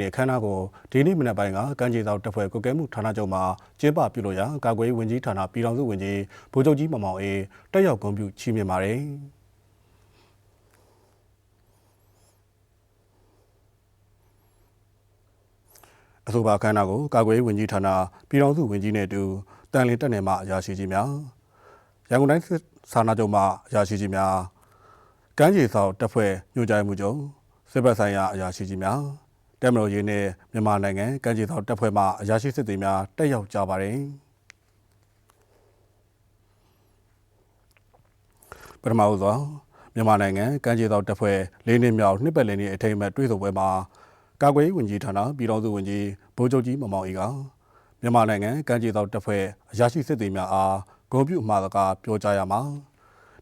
ဒီအခမ်းအနားကိုဒီနေ့မနက်ပိုင်းကကမ်းခြေသောတပ်ဖွဲ့ကုကဲမှုဌာနချုပ်မှာကျင်းပပြုလုပ်ရာကာကွယ်ရေးဝန်ကြီးဌာနပြည်ထောင်စုဝန်ကြီးဗိုလ်ချုပ်ကြီးမောင်မောင်အေးတက်ရောက်ဂုဏ်ပြုချီးမြှင့်ပါတယ်အဆိုပါအခမ်းအနားကိုကာကွယ်ရေးဝန်ကြီးဌာနပြည်ထောင်စုဝန်ကြီးနဲ့အတူတန်လင်းတက်နယ်မှအရာရှိကြီးများရန်ကုန်တိုင်းစစ်ဌာနချုပ်မှအရာရှိကြီးများကမ်းခြေသောတပ်ဖွဲ့ညွှန်ကြားရေးမှူးချုပ်စစ်ဘက်ဆိုင်ရာအရာရှိကြီးများ တက်မတော်ရေးနဲ့မြန်မာနိုင်ငံကမ်းခြေသောတပ်ဖွဲ့မှအရာရှိစစ်သည်များတက်ရောက်ကြပါတယ်ပထမဦးစွာမြန်မာနိုင်ငံကမ်းခြေသောတပ်ဖွဲ့လေးနှစ်မြောက်နှစ်ပတ်လည်နေ့အထိမ်းအမှတ်တွေ့ဆုံပွဲမှာကာကွယ်ရေးဝန်ကြီးဌာနပြည်ထောင်စုဝန်ကြီးဗိုလ်ချုပ်ကြီးမောင်မောင်အေးကမြန်မာနိုင်ငံကမ်းခြေသောတပ်ဖွဲ့အရာရှိစစ်သည်များအားဂုဏ်ပြုအမှာစကားပြောကြားရမှာ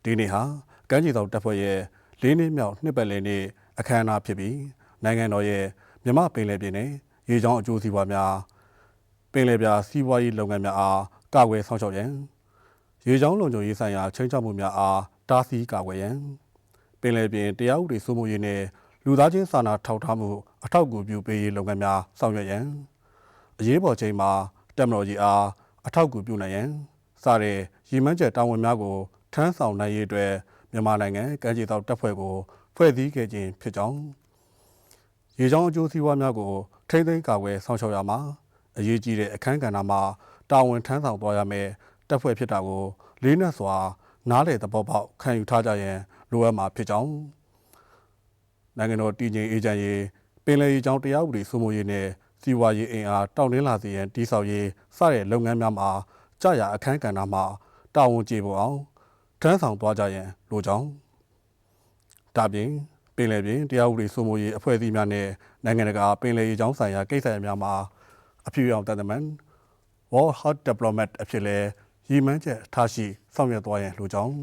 ဒီနေ့ဟာကမ်းခြေသောတပ်ဖွဲ့ရဲ့လေးနှစ်မြောက်နှစ်ပတ်လည်နေ့အခမ်းအနားဖြစ်ပြီးနိုင်ငံတော်ရဲ့ မြမပင်လယ်ပြင်နဲ့ရေကြောင်းအကျိုးစီးပွားများပင်လယ်ပြစီးပွားရေးလုပ်ငန်းများအားကာကွယ်ဆောင်ရှောက်ရန်ရေကြောင်းလုံခြုံရေးဆိုင်ရာချိန်ချောက်မှုများအားတားဆီးကာကွယ်ရန်ပင်လယ်ပြင်တရားဥပဒေစိုးမိုးရေးနဲ့လူသားချင်းစာနာထောက်ထားမှုအထောက်အကူပြုပေးရေးလုပ်ငန်းများဆောင်ရွက်ရန်အရေးပေါ်ချိန်မှာတက်မတော်ကြီးအားအထောက်အကူပြုနိုင်ရန်စတဲ့ရည်မှန်းချက်တာဝန်များကိုထမ်းဆောင်နိုင်ရေးအတွက်မြန်မာနိုင်ငံကမ်းခြေတောက်တပ်ဖွဲ့ကိုဖွဲ့စည်းခဲ့ခြင်းဖြစ်ကြောင်း ရေကြောင်းအကျိုးစီးပွားများကိုထိမ့်သိမ်းကာကွယ်ဆောင်ရှောက်ရမှာအရေးကြီးတဲ့အခန်းကဏ္ဍမှာတာဝန်ထမ်းဆောင်သွားရမယ်တပ်ဖွဲ့ဖြစ်တာကိုလေးနက်စွာ နားလေသဘောပေါက်ခံယူထားကြရန်လိုအပ်မှာဖြစ်ကြောင်းနိုင်ငံတော်တည်ငြိမ်အေးချမ်းရေးပင်လယ်ရေကြောင်းတရားဥပဒေစိုးမိုးရေးနဲ့စီးပွားရေးအင်အားတောင့်တင်းလာစေရန်တည်ဆောက်ရေးစတဲ့လုပ်ငန်းများမှာကြာရအခန်းကဏ္ဍမှာတာဝန်ကျေပွန်အောင်ထမ်းဆောင်သွားကြရန်လိုကြောင်းဒါပြင် ပင်လယ်ပြင်တရားဥပဒေစိုးမိုးရေးအဖွဲ့အစည်းများနဲ့နိုင်ငံတကာပင်လယ်ရေကြောင်းဆိုင်ရာကိစ္စရပ်များမှာအဖြူရောင်တန်တမန် World Hot Diplomat အဖြစ်လဲရည်မှန်းချက်ထားရှိဆောင်ရွက်သွားရန်လိုကြောင်း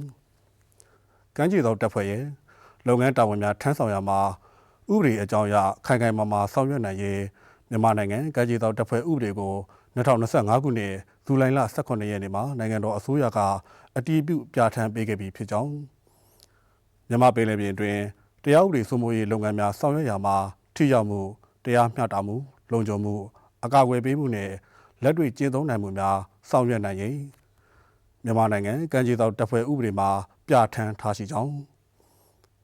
ကမ်းခြေသောတပ်ဖွဲ့ရဲ့လုပ်ငန်းတာဝန်များထမ်းဆောင်ရမှာဥပဒေအကြောင်းအရခိုင်ခိုင်မာမာဆောင်ရွက်နိုင်ရေးမြန်မာနိုင်ငံကမ်းခြေသောတပ်ဖွဲ့ဥပဒေကို2025ခုနှစ်ဇူလိုင်လ18ရက်နေ့မှာနိုင်ငံတော်အစိုးရကအတည်ပြုပြဋ္ဌာန်းပေးခဲ့ပြီးဖြစ်ကြောင်းမြန်မာပင်လယ်ပြင်တွင် တရားဥပဒေစိုးမိုးရေးလုပ်ငန်းများဆောင်ရွက်ရာမှာထိရောက်မှုတရားမျှတမှုလုံခြုံမှုအကာအကွယ်ပေးမှုနဲ့လက်တွေ့ကျင့်သုံးနိုင်မှုများဆောင်ရွက်နိုင်ရင်မြန်မာနိုင်ငံကမ်းခြေသောတပ်ဖွဲ့ဥပဒေမှာပြဋ္ဌာန်းထားရှိကြောင်း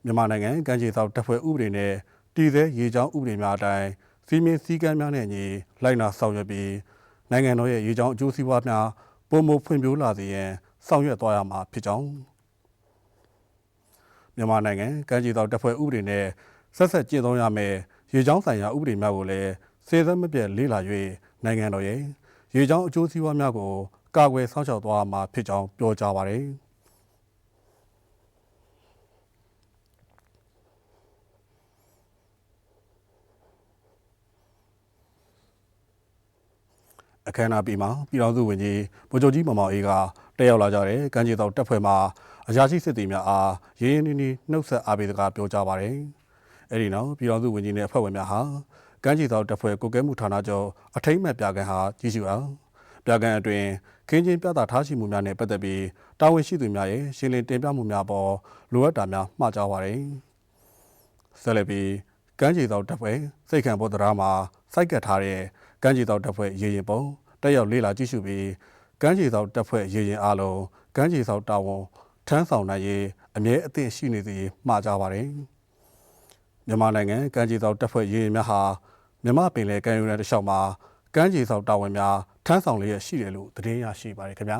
မြန်မာနိုင်ငံကမ်းခြေသောတပ်ဖွဲ့ဥပဒေနဲ့တည်ဆဲရေကြောင်းဥပဒေများအတိုင်းစီမင်းစည်းကမ်းများနဲ့ညီလိုက်နာဆောင်ရွက်ပြီးနိုင်ငံတော်ရဲ့ရေကြောင်းအကျိုးစီးပွားများပုံမဖွံ့ဖြိုးလာစေရန်ဆောင်ရွက်သွားရမှာဖြစ်ကြောင်း မြန်မာနိုင်ငံကမ်းခြေသောတပ်ဖွဲ့ဥပဒေနဲ့ဆက်ဆက်ကျင့်သုံးရမယ်ရေကြောင်းဆိုင်ရာဥပဒေများကိုလည်းစေစမပြတ်လေ့လာ၍နိုင်ငံတော်ရဲ့ရေကြောင်းအကျိုးစီးပွားများကိုကာကွယ်စောင့်ရှောက်သွားမှာဖြစ်ကြောင်းပြောကြားပါတယ်။အခမ်းအနားပြီးမှာပြည်တော်စုဝင်ကြီးဗိုလ်ချုပ်ကြီးမောင်မောင်အေးကတက်ရောက်လာကြတဲ့ကမ်းခြေတော်တပ်ဖွဲ့မှ အရာရှိစစ်သည်များအားရင်းရင်းနှီးနှီးနှုတ်ဆက်အားပေးစကားပြောကြားပါတယ်။အဲဒီနောက်ပြည်တော်စုဝင်ကြီးနဲ့အဖွဲ့ဝင်များဟာကမ်းခြေတော်တပ်ဖွဲ့ကိုကဲမှုဌာနချုပ်အထိမ့်မဲ့ပြကန်းဟာကြီးစုအောင်ပြကန်းအတွင်ခင်းချင်းပြသထားရှိမှုများနဲ့ပတ်သက်ပြီးတာဝန်ရှိသူများရဲ့ရှင်းလင်းတင်ပြမှုများပေါ်လိုအပ်တာများမှာကြားပါတယ်။ဆက်လက်ပြီးကမ်းခြေတော်တပ်ဖွဲ့စိတ်ခံပေါ်တရားမှာစိုက်ကတ်ထားတဲ့ကမ်းခြေတော်တပ်ဖွဲ့ရေရင်ပုံတက်ရောက်လေ့လာကြည့်ရှုပြီးကမ်းခြေသောတပ်ဖွဲ့ရေရင်အားလုံးကမ်းခြေသောတာဝန် ထမ်းဆောင်နိုင်ရေးအမြဲအသင့်ရှိနေစေမှာကြပါတယ်မြန်မာနိုင်ငံကမ်းခြေသောတပ်ဖွဲ့ရေရင်များဟာမြမပင်လယ်ကမ်းရိုးတန်းတစ်လျှောက်မှာကမ်းခြေသောတာဝန်များထမ်းဆောင်လျက်ရှိတယ်လို့သတင်းရရှိပါတယ်ခင်ဗျာ